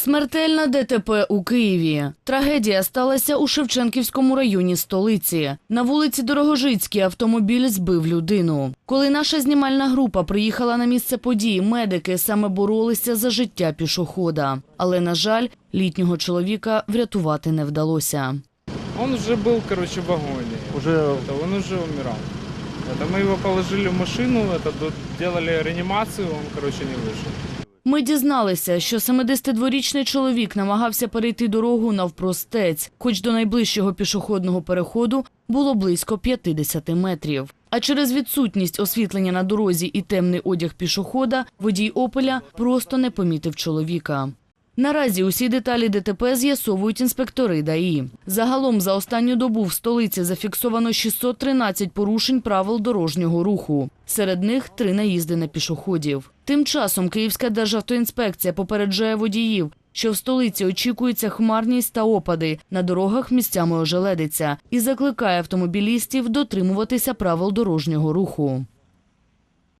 Смертельна ДТП у Києві. Трагедія сталася у Шевченківському районі столиці. На вулиці Дорогожицькій автомобіль збив людину. Коли наша знімальна група приїхала на місце події, медики саме боролися за життя пішохода. Але, на жаль, літнього чоловіка врятувати не вдалося. Он уже был, короче, в вагоне. Уже Это он уже умирал. Это мы его положили в машину, это до- делали реанимацию, он, короче, не вышел. Ми дізналися, що 72-річний чоловік намагався перейти дорогу навпростець, хоч до найближчого пішохідного переходу було близько 50 метрів. А через відсутність освітлення на дорозі і темний одяг пішохода водій «Опеля» просто не помітив чоловіка. Наразі усі деталі ДТП з'ясовують інспектори ДАІ. Загалом за останню добу в столиці зафіксовано 613 порушень правил дорожнього руху. Серед них три наїзди на пішоходів. Тим часом Київська державтоінспекція попереджає водіїв, що в столиці очікується хмарність та опади, на дорогах місцями ожеледиться і закликає автомобілістів дотримуватися правил дорожнього руху.